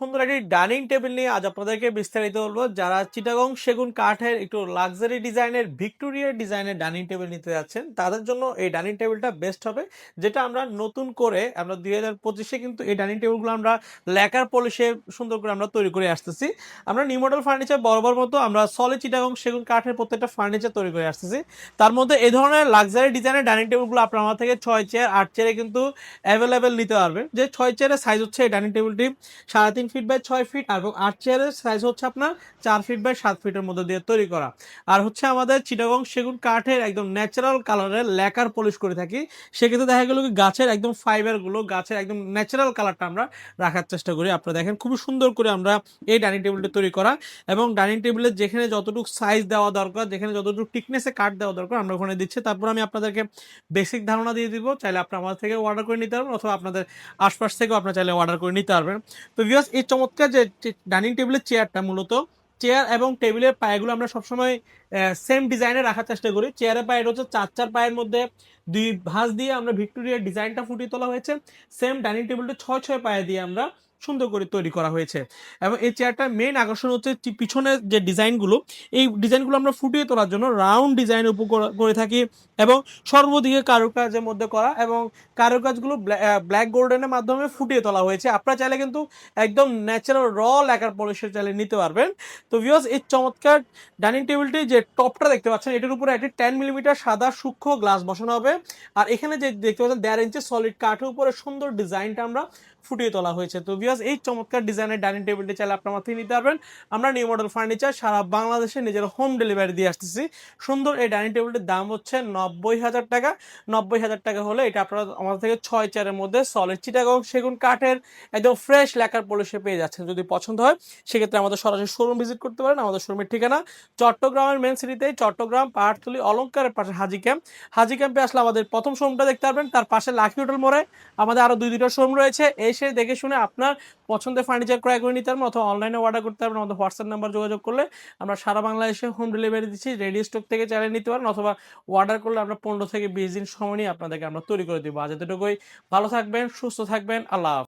সুন্দর একটি dining table নিয়ে আজ আপনাদেরকে বিস্তারিত বলব। যারা চিটাগং সেগুন কাঠের একটু লাক্সারি ডিজাইনের, ভিক্টোরিয়া ডিজাইনের ডাইনিং টেবিল নিতে যাচ্ছেন, তাদের জন্য এই ডাইনিং টেবিলটা বেস্ট হবে, যেটা আমরা নতুন করে আমরা দুই হাজার পঁচিশে কিন্তু এই ডাইনিং টেবিলগুলো আমরা ল্যাকার পলিশে সুন্দর করে আমরা তৈরি করে আসতেছি। আমরা নিউ মডেল ফার্নিচার বরাবর মতো আমরা সলিড চিটাগং সেগুন কাঠের প্রত্যেকটা ফার্নিচার তৈরি করে আসতেছি। তার মধ্যে এই ধরনের লাক্সারি ডিজাইনের ডাইনিং টেবিলগুলো আপনার আমার থেকে ছয় চেয়ার, আট চেয়ারে কিন্তু অ্যাভেলেবেল নিতে পারবেন। যে ছয় চেয়ারের সাইজ হচ্ছে এই ডাইনিং টেবিলটি সাড়ে ফিট বাই ছয় ফিট এবং আট চেয়ারের সাইজ হচ্ছে আপনার চার ফিট বাই সাত ফিটের মধ্যে দিয়ে তৈরি করা। আর হচ্ছে আমাদের চিটাগং সেগুন কাঠের একদম ন্যাচারাল কালারের ল্যাকার পলিশ করে থাকি। সেক্ষেত্রে দেখা গেলো গাছের একদম ফাইবারগুলো গাছের একদম ন্যাচারাল কালারটা আমরা রাখার চেষ্টা করি। আপনারা দেখেন খুবই সুন্দর করে আমরা এই ডাইনিং টেবিলটা তৈরি করা এবং ডাইনিং টেবিলের যেখানে যতটুকু সাইজ দেওয়া দরকার, যেখানে যতটুকু টিকনেসে কাট দেওয়া দরকার, আমরা ওখানে দিচ্ছি। তারপর আমি আপনাদেরকে বেসিক ধারণা দিয়ে দিব। চাইলে আপনারা আমাদের থেকে অর্ডার করে নিতে পারবেন অথবা আপনাদের আশপাশ থেকেও আপনারা চাইলে অর্ডার করে নিতে পারবেন। তো ভিউয়ার্স এই চমৎকার যে ডাইনিং টেবিলের চেয়ারটা মূলত, চেয়ার এবং টেবিলের পায়েগুলো আমরা সবসময় সেম ডিজাইনে রাখার চেষ্টা করি। চেয়ারের পায়ের হচ্ছে চার চার পায়ের মধ্যে দুই ভাঁজ দিয়ে আমরা ভিক্টোরিয়ার ডিজাইনটা ফুটিয়ে তোলা হয়েছে। সেম ডাইনিং টেবিলটা ছয় ছয় পায়ে দিয়ে আমরা সুন্দর করে তৈরি করা হয়েছে। এবং এই চেয়ারটার মেইন আকর্ষণ হচ্ছে পিছনের যে ডিজাইনগুলো, এই ডিজাইনগুলো আমরা ফুটিয়ে তোলার জন্য রাউন্ড ডিজাইন উপ করে থাকি এবং সর্বদিকে কারুকাজের মধ্যে করা এবং কারুকাজগুলো ব্ল্যাক গোল্ডেনের মাধ্যমে ফুটিয়ে তোলা হয়েছে। আপনারা চাইলে কিন্তু একদম ন্যাচারাল র ল্যাকার পলিশের চাইলে নিতে পারবেন। তো ভিউয়ার্স এই চমৎকার ডাইনিং টেবিলটি যে টপটা দেখতে পাচ্ছেন, এটার উপরে একটি টেন মিলিমিটার সাদা সূক্ষ্ম গ্লাস বসানো হবে। আর এখানে যে দেখতে পাচ্ছেন, দেড় ইঞ্চি সলিড কাঠের উপরে সুন্দর ডিজাইনটা আমরা ফুটিয়ে তোলা হয়েছে। তো ভিউয়ার্স এই চমৎকার ডিজাইনের ডাইনিং টেবিলটি চাইলে আপনার মাথায় নিতে পারবেন। আমরা নিউ মডেল ফার্নিচার সারা বাংলাদেশে নিজের হোম ডেলিভারি দিয়ে আসতেছি। সুন্দর এই ডাইনিং টেবিলটির দাম হচ্ছে নব্বই হাজার টাকা। নব্বই হাজার টাকা হলে এটা আপনারা আমাদের থেকে ছয় চেয়ারের মধ্যে সলিড চিটাগং সেগুন কাঠের একদম ফ্রেশ লেকার পলিশে পেয়ে যাচ্ছেন। যদি পছন্দ হয়, সেক্ষেত্রে আমাদের সরাসরি শোরুম ভিজিট করতে পারেন। আমাদের শোরুমের ঠিকানা চট্টগ্রামের মেন সিটিতে চট্টগ্রাম পাহাড়তলি অলঙ্কারের পাশে হাজি ক্যাম্প হাজি ক্যাম্পে আসলে আমাদের প্রথম শোরুমটা দেখতে পারবেন। তার পাশে লাকি হোটেল মোড়ে আমাদের আরও দুই দুটো শোরুম রয়েছে। এসে দেখে শুনে আপনার পছন্দের ফার্নিচার ক্রয় করে নিতে পারবেন অথবা অনলাইনে অর্ডার করতে পারবেন আমাদের হোয়াটসঅ্যাপ নাম্বার যোগাযোগ করলে আমরা সারা বাংলাদেশে হোম ডেলিভারি দিচ্ছি রেডি স্টক থেকে চালিয়ে নিতে পারেন অথবা অর্ডার করলে আমরা পনেরো থেকে বিশ দিন সময় নিয়ে আপনাদেরকে আমরা তৈরি করে দিব আজ এতটুকুই ভালো থাকবেন, সুস্থ থাকবেন, আল্লাহ।